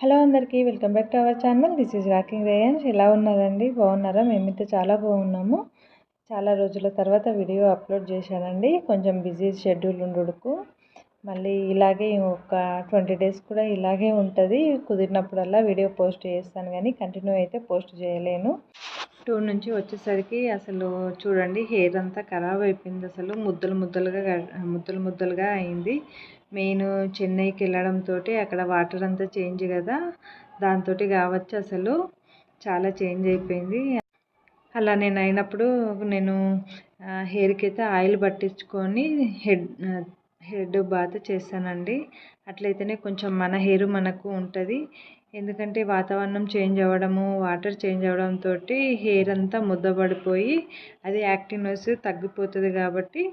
Hello అందరికీ welcome back to our channel. This is rocking Reyans ఎలా ఉన్నారండి? బాగున్నారా? మేమైతే చాలా బాగున్నాము. చాలా రోజుల తర్వాత వీడియో అప్లోడ్ చేశానండి. కొంచెం బిజీ షెడ్యూల్ ఉండుడుకు. మళ్ళీ ఇలాగే ఒక ట్వంటీ డేస్ కూడా ఇలాగే ఉంటుంది. కుదిరినప్పుడల్లా వీడియో పోస్ట్ చేస్తాను కానీ కంటిన్యూ అయితే పోస్ట్ చేయలేను. టూ నుంచి వచ్చేసరికి అసలు చూడండి హెయిర్ అంతా ఖరాబ్ అయిపోయింది. అసలు ముద్దలు ముద్దలుగా ముద్దలు ముద్దలుగా అయింది. మెయిన్ చెన్నైకి వెళ్ళడంతో అక్కడ వాటర్ అంతా చేంజ్ కదా. దాంతో కావచ్చు అసలు. చాలా చేంజ్ అయిపోయింది. అలా నేను అయినప్పుడు నేను హెయిర్కి అయితే ఆయిల్ పట్టించుకొని హెడ్ హెడ్ బాత్ చేస్తానండి అట్లయితేనే కొంచెం మన హెయిర్ మనకు ఉంటుంది. ఎందుకంటే వాతావరణం చేంజ్ అవ్వడము వాటర్ చేంజ్ అవ్వడంతో హెయిర్ అంతా ముద్దబడిపోయి అది యాక్టివ్నెస్ తగ్గిపోతుంది కాబట్టి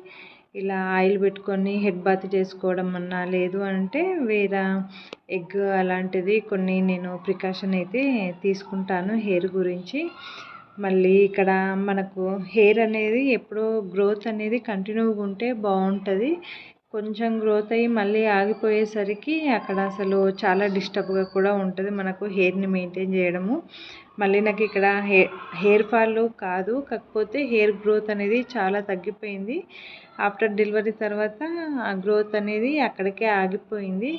ఇలా ఆయిల్ పెట్టుకొని హెడ్ బాత్ చేసుకోవడం అన్నా లేదు అంటే వేరే ఎగ్ అలాంటిది కొన్ని నేను ప్రికాషన్ అయితే తీసుకుంటాను హెయిర్ గురించి. మళ్ళీ ఇక్కడ మనకు హెయిర్ అనేది ఎప్పుడో గ్రోత్ అనేది కంటిన్యూగా ఉంటే బాగుంటుంది. కొంచెం గ్రోత్ అయ్యి మళ్ళీ ఆగిపోయేసరికి అక్కడ అసలు చాలా డిస్టర్బ్గా కూడా ఉంటుంది మనకు హెయిర్ని మెయింటైన్ చేయడము. మళ్ళీ నాకు ఇక్కడ హెయిర్ హెయిర్ ఫాల్ కాదు కాకపోతే హెయిర్ గ్రోత్ అనేది చాలా తగ్గిపోయింది. ఆఫ్టర్ డెలివరీ తర్వాత ఆ గ్రోత్ అనేది అక్కడికే ఆగిపోయింది.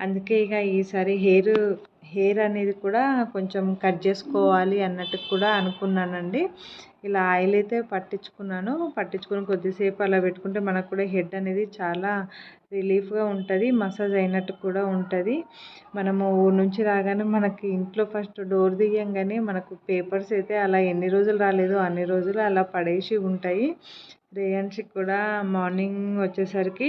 అందుకే ఇక ఈసారి హెయిర్ హెయిర్ అనేది కూడా కొంచెం కట్ చేసుకోవాలి అన్నట్టు కూడా అనుకున్నానండి. ఇలా ఆయిల్ అయితే పట్టించుకున్నాను. పట్టించుకుని కొద్దిసేపు అలా పెట్టుకుంటే మనకు కూడా హెడ్ అనేది చాలా రిలీఫ్గా ఉంటుంది మసాజ్ అయినట్టు కూడా ఉంటుంది. మనము ఊరి నుంచి రాగానే మనకి ఇంట్లో ఫస్ట్ డోర్ దిగంగానే మనకు పేపర్స్ అయితే అలా ఎన్ని రోజులు రాలేదు అన్ని రోజులు అలా పడేసి ఉంటాయి. రేయన్స్కి కూడా మార్నింగ్ వచ్చేసరికి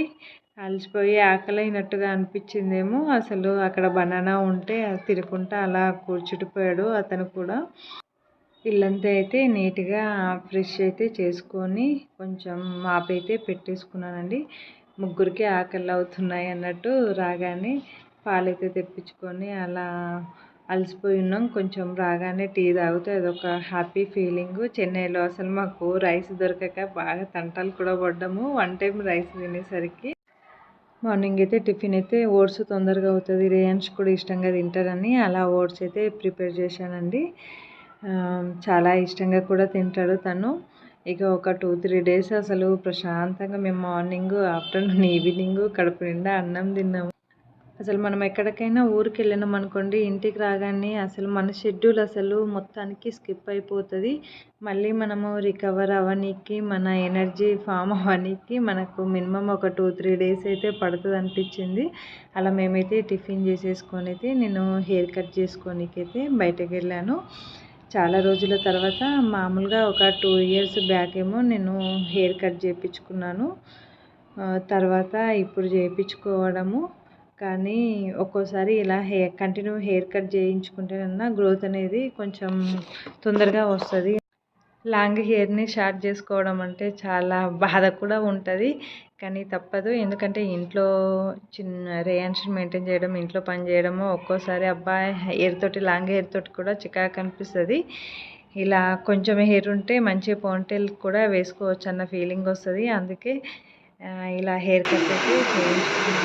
అలసిపోయి ఆకలైనట్టుగా అనిపించిందేమో. అసలు అక్కడ బనానా ఉంటే తినుకుంటా అలా కూర్చుడిపోయాడు అతను కూడా. ఇల్లంతా అయితే నీట్గా ఫ్రెష్ అయితే చేసుకొని కొంచెం మాపైతే పెట్టేసుకున్నానండి. ముగ్గురికి ఆకలి అవుతున్నాయి అన్నట్టు రాగానే పాలైతే తెప్పించుకొని అలా అలసిపోయి ఉన్నాం. కొంచెం రాగానే టీ తాగితే అదొక హ్యాపీ ఫీలింగ్. చెన్నైలో అసలు మాకు రైస్ దొరకక బాగా తంటాలు కూడా పడ్డాము. వన్ టైం రైస్ తినేసరికి. మార్నింగ్ అయితే టిఫిన్ అయితే ఓట్స్ తొందరగా అవుతుంది. రేయన్స్ కూడా ఇష్టంగా తింటారని అలా ఓట్స్ అయితే ప్రిపేర్ చేశానండి. చాలా ఇష్టంగా కూడా తింటాడు తను. ఇక ఒక టూ త్రీ డేస్ అసలు ప్రశాంతంగా మేము మార్నింగ్ ఆఫ్టర్నూన్ ఈవినింగ్ కడుపు నిండా అన్నం తిన్నాము. అసలు మనం ఎక్కడికైనా ఊరికి వెళ్ళినాం అనుకోండి ఇంటికి రాగానే అసలు మన షెడ్యూల్ అసలు మొత్తానికి స్కిప్ అయిపోతుంది. మళ్ళీ మనము రికవర్ అవ్వనీకి మన ఎనర్జీ ఫామ్ అవ్వనీకి మనకు మినిమం ఒక టూ త్రీ డేస్ అయితే పడుతుంది అనిపించింది అలా మేమైతే టిఫిన్ చేసేసుకొని అయితే నేను హెయిర్ కట్ చేసుకోనికైతే బయటకు వెళ్ళాను చాలా రోజుల తర్వాత మామూలుగా ఒక టూ ఇయర్స్ బ్యాక్ ఏమో నేను హెయిర్ కట్ చేయించుకున్నాను తర్వాత ఇప్పుడు చేయించుకోవడము కానీ ఒక్కోసారి ఇలా హెయిర్ కంటిన్యూ హెయిర్ కట్ చేయించుకుంటేనన్నా గ్రోత్ అనేది కొంచెం తొందరగా వస్తుంది. లాంగ్ హెయిర్ని షార్ట్ చేసుకోవడం అంటే చాలా బాధ కూడా ఉంటుంది. కానీ తప్పదు. ఎందుకంటే ఇంట్లో చిన్న రేయాన్షన్ మెయింటైన్ చేయడం ఇంట్లో పని చేయడము ఒక్కోసారి అబ్బాయి హెయిర్ తోటి లాంగ్ హెయిర్ తోటి కూడా చికాకు అనిపిస్తుంది. ఇలా కొంచెం హెయిర్ ఉంటే మంచి పోంటెల్ కూడా వేసుకోవచ్చు అన్న ఫీలింగ్ వస్తుంది. అందుకే ఇలా హెయిర్ కట్ అయితే చేయించుకుంటాను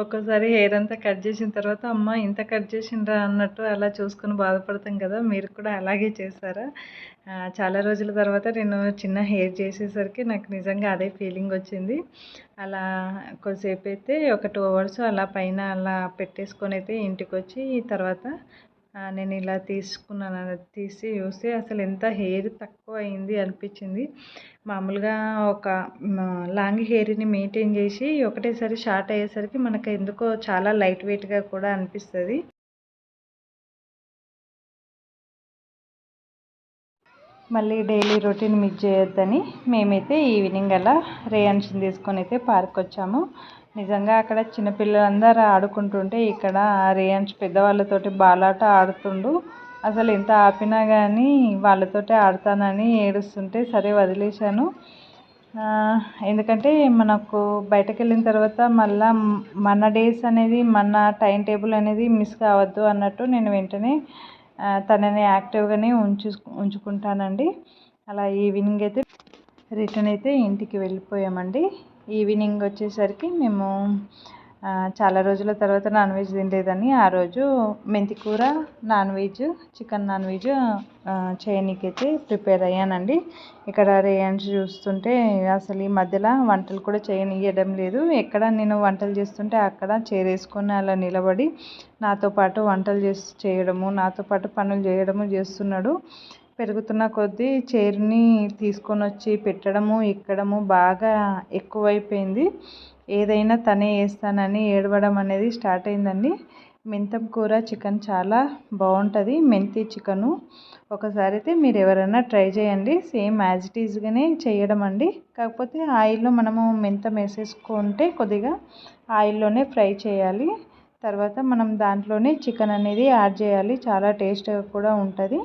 ఒక్కోసారి హెయిర్ అంతా కట్ చేసిన తర్వాత అమ్మ ఇంత కట్ చేసిండ్రా అన్నట్టు అలా చూసుకొని బాధపడతాం కదా మీరు కూడా అలాగే చేస్తారా చాలా రోజుల తర్వాత నేను చిన్న హెయిర్ చేసేసరికి నాకు నిజంగా అదే ఫీలింగ్ వచ్చింది. అలా కొద్దిసేపు అయితే ఒక టూ అవర్స్ అలా పైన అలా పెట్టేసుకొని అయితే ఇంటికి వచ్చి తర్వాత నేను ఇలా తీసుకున్నాను తీసి చూస్తే అసలు ఎంత హెయిర్ తక్కువ అయింది అనిపించింది. మామూలుగా ఒక లాంగ్ హెయిర్ని మెయింటైన్ చేసి ఒకటేసారి షార్ట్ అయ్యేసరికి మనకు ఎందుకో చాలా లైట్ వెయిట్గా కూడా అనిపిస్తుంది. మళ్ళీ డైలీ రొటీన్ మిస్ చేయొద్దని మేమైతే ఈవినింగ్ అలా రేయాన్షన్ తీసుకొని అయితే పార్క్ వచ్చాము. నిజంగా అక్కడ చిన్నపిల్లలందరూ ఆడుకుంటుంటే ఇక్కడ రేయాన్స్ పెద్దవాళ్ళతోటి బాలాట ఆడుతుండు. అసలు ఎంత ఆపినా కానీ వాళ్ళతోటే ఆడతానని ఏడుస్తుంటే సరే వదిలేశాను. ఎందుకంటే మనకు బయటకు వెళ్ళిన తర్వాత మళ్ళా మన డేస్ అనేది మన టైం టేబుల్ అనేది మిస్ కావద్దు అన్నట్టు నేను వెంటనే తనని యాక్టివ్గానే ఉంచు ఉంచుకుంటానండి. అలా ఈవినింగ్ అయితే రిటర్న్ అయితే ఇంటికి వెళ్ళిపోయామండి. ఈవినింగ్ వచ్చేసరికి మేము చాలా రోజుల తర్వాత నాన్ వెజ్ తినలేదని ఆ రోజు మెంతి కూర non veg chicken non veg చేయనీకైతే prepare అయ్యానండి. ఇక్కడ రేయాన్స్ చూస్తుంటే అసలు ఈ మధ్యలో వంటలు కూడా చేయనియడం లేదు. ఎక్కడ నేను వంటలు చేస్తుంటే అక్కడ చేరేసుకొని అలా నిలబడి నాతో పాటు వంటలు చేసి చేయడము నాతో పాటు పనులు చేయడము చేస్తున్నాడు. పెరుగుతున్న కొద్దీ చైర్ని తీసుకొని వచ్చి పెట్టడము ఎక్కడము బాగా ఎక్కువైపోయింది. ఏదైనా తనే వేస్తానని ఏడవడం అనేది స్టార్ట్ అయిందండి. మెంతం కూర చికెన్ చాలా బాగుంటుంది. మెంతి చికెను ఒకసారి అయితే మీరు ఎవరైనా ట్రై చేయండి. సేమ్ యాజ్ ఇట్ ఈజ్గానే చేయడం అండి. కాకపోతే ఆయిల్లో మనము మెంతం వేసేసుకుంటే కొద్దిగా ఆయిల్లోనే ఫ్రై చేయాలి. తర్వాత మనం దాంట్లోనే చికెన్ అనేది యాడ్ చేయాలి. చాలా టేస్ట్గా కూడా ఉంటుంది.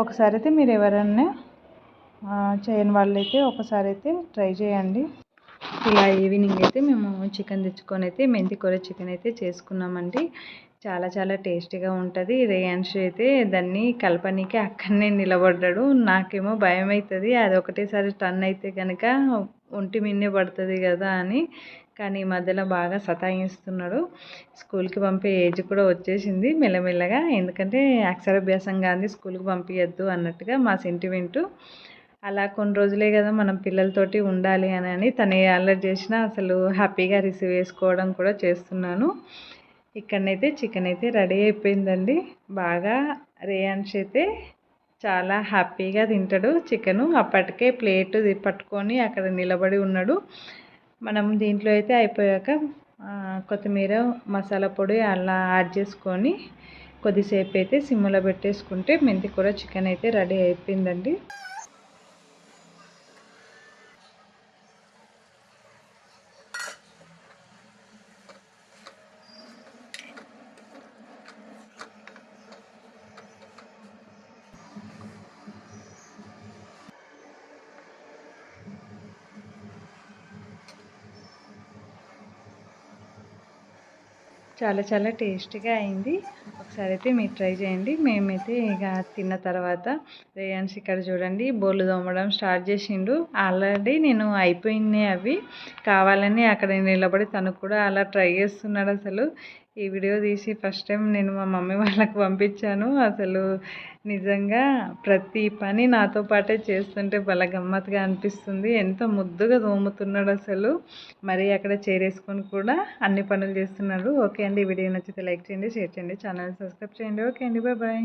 ఒకసారి అయితే మీరు ఎవరైనా చేయని వాళ్ళైతే ఒకసారి అయితే ట్రై చేయండి. ఇలా ఈవినింగ్ అయితే మేము చికెన్ తెచ్చుకొని అయితే మెంతి కూర చికెన్ అయితే చేసుకున్నామండి. చాలా చాలా టేస్టీగా ఉంటుంది. రేయాన్షి అయితే దాన్ని కలపనీకి అక్కడనే నిలబడ్డాడు. నాకేమో భయం అవుతుంది అది ఒకటేసారి టన్ అయితే కనుక ఒంటి మిన్నే పడుతుంది కదా అని కానీ ఈ మధ్యలో బాగా సతాయిస్తున్నాడు. స్కూల్కి పంపే ఏజ్ కూడా వచ్చేసింది మెల్లమెల్లగా. ఎందుకంటే అక్షరాభ్యాసం కానీ స్కూల్కి పంపించద్దు అన్నట్టుగా మా సెంటిమెంటు. అలా కొన్ని రోజులే కదా మనం పిల్లలతోటి ఉండాలి అని అని తను ఏ అల్లరి చేసినా అసలు హ్యాపీగా రిసీవ్ చేసుకోవడం కూడా చేస్తున్నాను. ఇక్కడనైతే చికెన్ అయితే రెడీ అయిపోయిందండి. బాగా రేయాన్స్ అయితే చాలా హ్యాపీగా తింటాడు చికెను. అప్పటికే ప్లేట్ పట్టుకొని అక్కడ నిలబడి ఉన్నాడు. మనం దీంట్లో అయితే అయిపోయాక కొత్తిమీర మసాలా పొడి అలా యాడ్ చేసుకొని కొద్దిసేపు అయితే సిమ్లో పెట్టేసుకుంటే మెంతి కూర చికెన్ అయితే రెడీ అయిపోయిందండి. చాలా చాలా టేస్టీగా అయింది. ఒకసారి అయితే మీరు ట్రై చేయండి. మేమైతే ఇక తిన్న తర్వాత రేయాన్స్ ఇక్కడ చూడండి బోళ్ళు తోమడం స్టార్ట్ చేసిండు. ఆల్రెడీ నేను అయిపోయినాయి అవి. కావాలని అక్కడ నిలబడి తను కూడా అలా ట్రై చేస్తున్నాడు అసలు. ఈ వీడియో తీసి ఫస్ట్ టైం నేను మా మమ్మీ వాళ్ళకి పంపించాను. అసలు నిజంగా ప్రతి పని నాతో పాటే చేస్తుంటే భలే గమ్మత్తుగా అనిపిస్తుంది. ఎంత ముద్దుగా తోముతున్నాడు అసలు. మరి అక్కడ చేరేసుకొని కూడా అన్ని పనులు చేస్తున్నాడు. ఓకే అండి ఈ వీడియో నచ్చితే లైక్ చేయండి షేర్ చేయండి ఛానల్ సబ్స్క్రైబ్ చేయండి. ఓకే అండి బాయ్ బాయ్.